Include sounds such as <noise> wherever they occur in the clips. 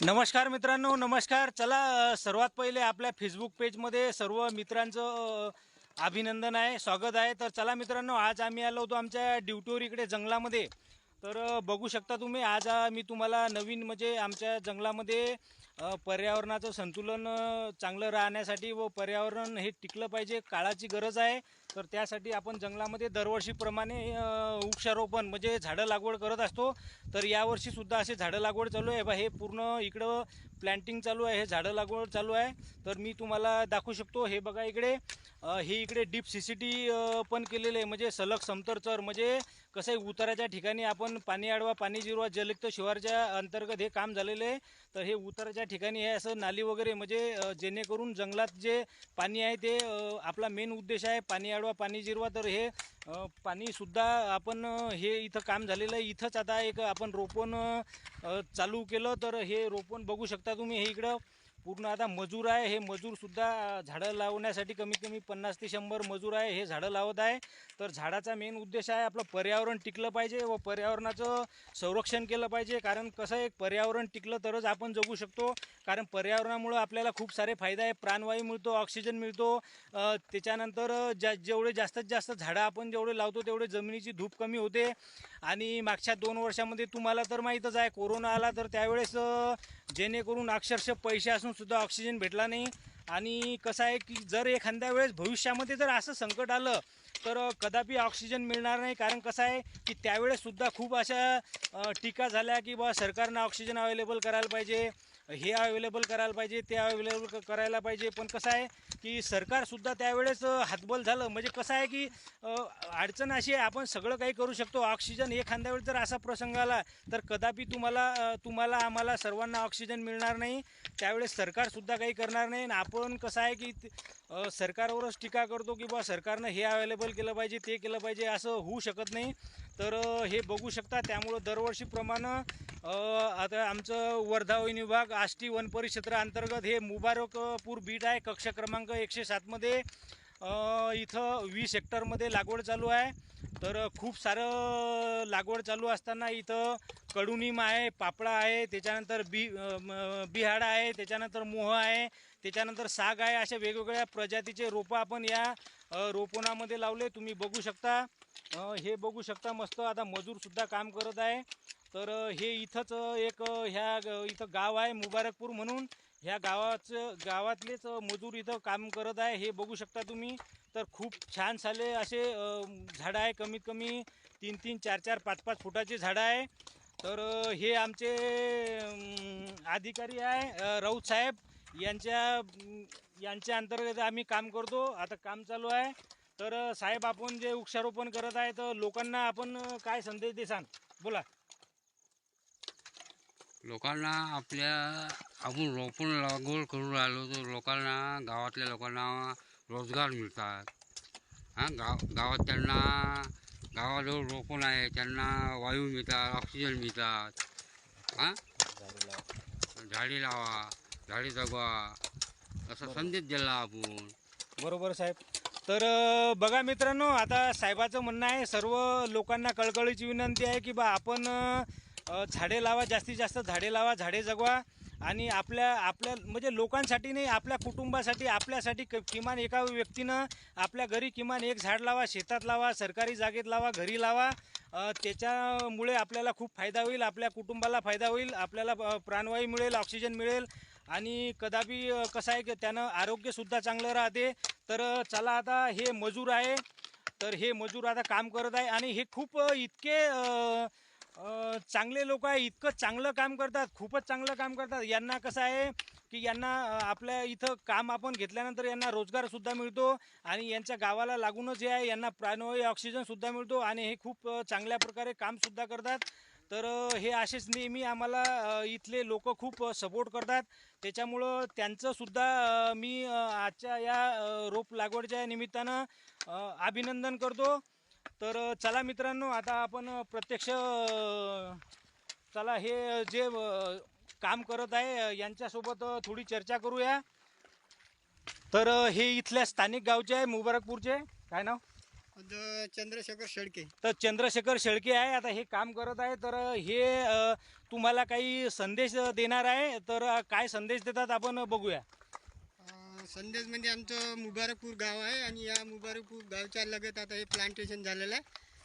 नमस्कार मित्रांनो नमस्कार. चला सर्वात पहिले आपल्या फेसबुक पेजमध्ये सर्व मित्रांचं अभिनंदन आहे स्वागत आहे. तर चला मित्रांनो आज आम्ही आलो होतो आमच्या ड्युटीवर इकडे जंगलामध्ये. तर बघू शकता तुम्ही आज मी तुम्हाला नवीन म्हणजे आमच्या जंगलामध्ये पर्यावरणाचं संतुलन चांगलं राहण्यासाठी व पर्यावरण हे टिकलं पाहिजे काळाची गरज आहे. तर त्यासाठी आपण जंगलामध्ये दरवर्षीप्रमाणे वृक्षारोपण म्हणजे झाडं लागवड करत असतो. तर यावर्षीसुद्धा असे झाडं लागवड चालू आहे. बा हे पूर्ण इकडं प्लॅन्टिंग चालू आहे हे झाडं लागवड चालू आहे. तर मी तुम्हाला दाखवू शकतो. हे बघा इकडे. हे इकडे डीप सी सी टी पण केलेले आहे. म्हणजे सलग समतर चर म्हणजे कसं आहे उताराच्या ठिकाणी आपण पाणी अडवा पाणी जिरवा जलयुक्त शिवारच्या अंतर्गत हे काम झालेलं आहे. तर हे उताराच्या ठिकाणी हे असं नाली वगैरे म्हणजे जेणेकरून जंगलात जे पाणी आहे ते आपला मेन उद्देश आहे पाणी अडवा पाणी जिरवा. तर हे पाणीसुद्धा आपण हे इथं काम झालेलं आहे. इथंच आता एक आपण रोपण चालू केलं. तर हे रोपण बघू शकता तुम्ही हे इकडं. पूर्ण आता मजूर आहे हे मजूरसुद्धा झाडं लावण्यासाठी कमीत कमी पन्नास ते शंभर मजूर आहे हे झाडं लावत आहे. तर झाडाचा मेन उद्देश आहे आपलं पर्यावरण टिकलं पाहिजे व पर्यावरणाचं संरक्षण केलं पाहिजे. कारण कसं आहे पर्यावरण टिकलं तरच आपण जगू शकतो. कारण पर्यावरणामुळं आपल्याला खूप सारे फायदा आहे. प्राणवायू मिळतो ऑक्सिजन मिळतो. त्याच्यानंतर ज्या जेवढे जास्तीत जास्त झाडं आपण जेवढे लावतो तेवढे जमिनीची धूप कमी होते. आणि मागच्या दोन वर्षामध्ये तुम्हाला तर माहीतच आहे कोरोना आला तर त्यावेळेस जेणेकरून अक्षरशः पैसे असून सुद्धा ऑक्सिजन भेटला नाही. आणि कसं आहे की जर एखाद्या वेळेस भविष्यामध्ये जर असं संकट आलं तर कदापि ऑक्सिजन मिळणार नाही. कारण कसं आहे की त्यावेळेससुद्धा खूप अशा टीका झाल्या की बा सरकारनं ऑक्सिजन अवेलेबल करायला पाहिजे. हे अवेलेबल करायला पाहिजे ते अवेलेबल करायला पाहिजे. पण कसं आहे की सरकारसुद्धा त्यावेळेस हातबल झालं. म्हणजे कसं आहे की अडचण अशी आहे आपण सगळं काही करू शकतो. ऑक्सिजन एखाद्या वेळेस जर असा प्रसंग आला तर कदापि तुम्हाला तुम्हाला आम्हाला सर्वांना ऑक्सिजन मिळणार नाही. त्यावेळेस सरकारसुद्धा काही करणार नाही. आणि आपण कसं आहे की सरकारवरच टीका करतो की बा सरकारनं हे अवेलेबल केलं पाहिजे ते केलं पाहिजे. असं होऊ शकत नाही. तर हे बघू शकता त्यामुळं दरवर्षीप्रमाणे आता आमचं वर्धा वन विभाग आष्टी वन परिक्षेत्र अंतर्गत हे मुबारकपूर बीट आहे. कक्ष क्रमांक एकशे सातमध्ये इथं वीस हेक्टरमध्ये लागवड चालू आहे. तर खूप सारं लागवड चालू असताना इथं कडुनिम आहे पापळा आहे त्याच्यानंतर बी बिहाडा आहे त्याच्यानंतर मोह आहे त्याच्यानंतर साग आहे. अशा वेगवेगळ्या प्रजातीचे रोपं आपण या रोपणामध्ये लावले. तुम्ही बघू शकता. हे बघू शकता मस्त आता मजूरसुद्धा काम करत आहे. तर हे इथंच एक ह्या इथं गाव आहे मुबारकपूर म्हणून. ह्या गावाचं गावातलेच मजूर इथं काम करत आहे. हे बघू शकता तुम्ही. तर खूप छान साले असे झाडं आहे कमीत कमी तीन तीन चार चार पाच पाच फुटाचे झाडं आहे. तर हे आमचे अधिकारी आहे राऊत साहेब. यांच्या यांच्या अंतर्गत आम्ही काम करतो. आता काम चालू आहे. तर साहेब आपण जे वृक्षारोपण करत आहे तर लोकांना आपण काय संदेश देसान? बोला. लोकांना आपल्या आपण रोपण लागवड करून राहिलो तर लोकांना गावातल्या लोकांना रोजगार मिळतात. हां गाव गावात त्यांना गावाजवळ रोपण आहे त्यांना वायू मिळतात ऑक्सिजन मिळतात. हां? झाडे लावा झाडे जगवा असा संदेश दिला आपण. बरोबर साहेब. तर बघा मित्रांनो आता साहेबाचं म्हणणं आहे सर्व लोकांना कळकळीची विनंती आहे की बा आपण झाडे लावा जास्तीत जास्त झाडे लावा झाडे जगवा आणि आपल्या आपल्या म्हणजे लोकांसाठी नाही आपल्या कुटुंबासाठी आपल्यासाठी क- किमान एका व्यक्तीनं आपल्या घरी किमान एक झाड लावा शेतात लावा सरकारी जागेत लावा घरी लावा. त्याच्यामुळे आपल्याला खूप फायदा होईल आपल्या कुटुंबाला फायदा होईल आपल्याला प्राणवायू मिळेल ऑक्सिजन मिळेल आणि कदापि कसं आहे की त्यानं आरोग्यसुद्धा चांगलं राहते. तर चला आता हे मजूर आहे. तर हे मजूर आता काम करत आहे आणि हे खूप इतके चांगले लोक आहे. इतकं चांगलं काम करतात. खूपच चांगलं काम करतात. यांना कसं आहे की यांना आपल्या इथं काम आपण घेतल्यानंतर यांना रोजगारसुद्धा मिळतो आणि यांच्या गावाला लागूनच हे आहे. यांना प्राणवायू ऑक्सिजनसुद्धा मिळतो आणि हे खूप चांगल्या प्रकारे कामसुद्धा करतात. तर हे असेच नेहमी आम्हाला इथले लोक खूप सपोर्ट करतात. त्याच्यामुळं त्यांचंसुद्धा मी आजच्या या रोप लागवडच्या निमित्तानं अभिनंदन करतो. तर चला मित्रांनो आता आपण प्रत्यक्ष चला हे जे काम करत आहे यांच्यासोबत थोडी चर्चा करूया. तर हे इथल्या स्थानिक गावचे आहे मुबारकपूरचे. काय नाव? चंद्रशेखर शेळके. तर चंद्रशेखर शेळके आहे. आता हे काम करत आहे. तर हे अ, तुम्हाला काही संदेश देणार आहे? तर अ, काय संदेश देतात आपण बघूया. अं, संदेश म्हणजे आमचं मुबारकपूर गाव आहे आणि या मुबारकपूर गावच्या लगत आता हे प्लांटेशन झालेलं आहे.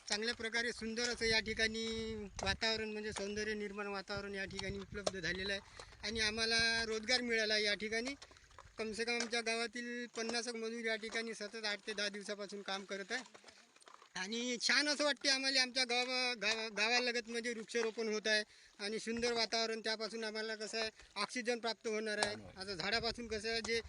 चांगल्या प्रकारे सुंदर असं या ठिकाणी वातावरण म्हणजे सौंदर्य निर्माण वातावरण या ठिकाणी उपलब्ध झालेलं आहे. आणि आम्हाला रोजगार मिळाला या ठिकाणी. कमसे कम आमच्या गावातील पन्नास मजूर या ठिकाणी सतत आठ ते दहा दिवसापासून काम करत आहे. आणि छान असं वाटते आम्हाला आमच्या गावा गावा गावालगत म्हणजे वृक्षारोपण होत आहे आणि सुंदर वातावरण त्यापासून आम्हाला कसं आहे ऑक्सिजन प्राप्त होणार आहे. आता झाडापासून कसं आहे जे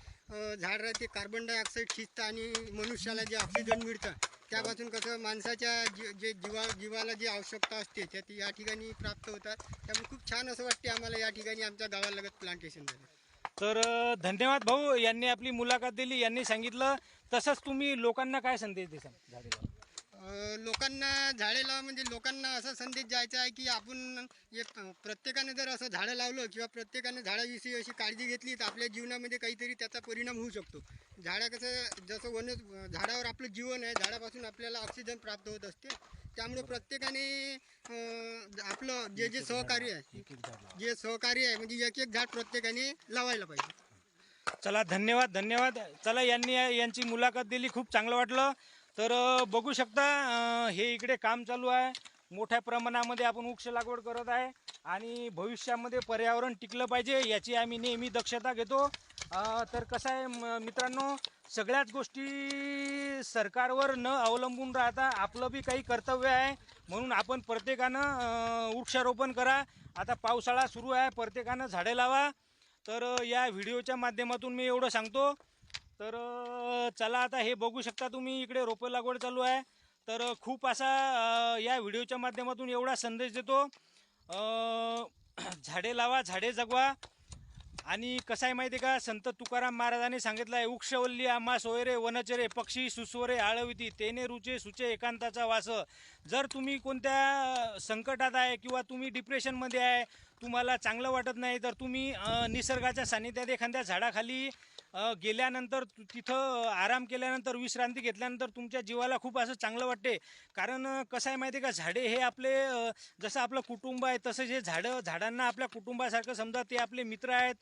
झाड राहते कार्बन डायऑक्साईड खिचतं आणि मनुष्याला जे ऑक्सिजन मिळतं त्यापासून कसं माणसाच्या जी जे जीवा जीवाला जी आवश्यकता असते त्या ती या ठिकाणी प्राप्त होतात. त्यामुळे खूप छान असं वाटते आम्हाला या ठिकाणी आमच्या गावालगत प्लांटेशन झालं तर धन्यवाद भाऊ यांनी आपली मुलाखत दिली यांनी सांगितलं. तसंच तुम्ही लोकांना काय संदेश देसाल झाडेला लोकांना झाडे लावा म्हणजे लोकांना असा संदेश द्यायचा आहे की आपण एक प्रत्येकाने जर असं झाडं लावलं किंवा प्रत्येकाने झाडाविषयी अशी काळजी घेतली तर आपल्या जीवनामध्ये काहीतरी त्याचा परिणाम होऊ शकतो. झाडा कसं जसं वन झाडावर आपलं जीवन आहे झाडापासून आपल्याला ऑक्सिजन प्राप्त होत असते. त्यामुळे प्रत्येकाने आपलं जे जे सहकार्य आहे जे सहकार्य आहे म्हणजे एक एक झाड प्रत्येकाने लावायला पाहिजे. चला धन्यवाद धन्यवाद. चला यांनी यांची मुलाखत दिली खूप चांगलं वाटलं. तर बघू शकता हे इकडे काम चालू आहे. मोठ्या प्रमाणामध्ये आपण वृक्ष लागवड करत आहे. आणि भविष्यामध्ये पर्यावरण टिकलं पाहिजे याची आम्ही नेहमी दक्षता घेतो. अ, तर कसं आहे म- मित्रांनो सगळ्याच गोष्टी सरकारवर न अवलंबून राहता आपलं बी काही कर्तव्य आहे. म्हणून आपण प्रत्येकानं अ, वृक्षारोपण करा. आता पावसाळा सुरू आहे प्रत्येकानं झाडे लावा. तर अ, या व्हिडिओच्या माध्यमातून मी एवढं सांगतो. तर अ, चला आता हे बघू शकता तुम्ही इकडे रोपं लागवड चालू आहे. तर अ, खूप असा अ, या व्हिडिओच्या माध्यमातून एवढा संदेश देतो. अ, <clears throat> झाडे लावा झाडे जगवा. आणि कसं आहे माहिती आहे का? संत तुकाराम महाराजांनी सांगितलं आहे वृक्षवल्ली आम्हा सोयरे वनचरे पक्षी सुस्वरे आळविती तेने रुचे सुचे एकांताचा वास. जर तुम्ही कोणत्या संकटात आहे किंवा तुम्ही डिप्रेशनमध्ये आहे तुम्हाला चांगलं वाटत नाही तर तुम्ही निसर्गाच्या सानिध्यात एखाद्या झाडाखाली गेल्यानंतर तिथं आराम केल्यानंतर विश्रांती घेतल्यानंतर तुमच्या जीवाला खूप असं चांगलं वाटते. कारण कसं आहे माहिती आहे का? झाडे हे आपले जसं आपलं कुटुंब आहे तसंच हे झाडं झाडांना आपल्या कुटुंबासारखं समजा ते आपले मित्र आहेत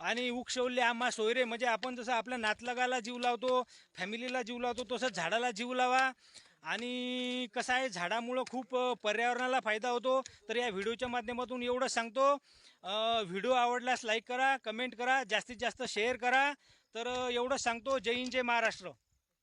आणि उक्षवले आम्हा सोयरे म्हणजे आपण जसं आपल्या नातलगाला जीव लावतो फॅमिलीला जीव लावतो तसंच झाडाला जीव लावा. आणि कसं आहे झाडामुळं खूप पर्यावरणाला फायदा होतो. तर या व्हिडिओच्या माध्यमातून एवढं सांगतो. व्हिडिओ आवडल्यास लाईक करा कमेंट करा जास्तीत जास्त शेअर करा. तर एवढं सांगतो. जय हिंद जय महाराष्ट्र.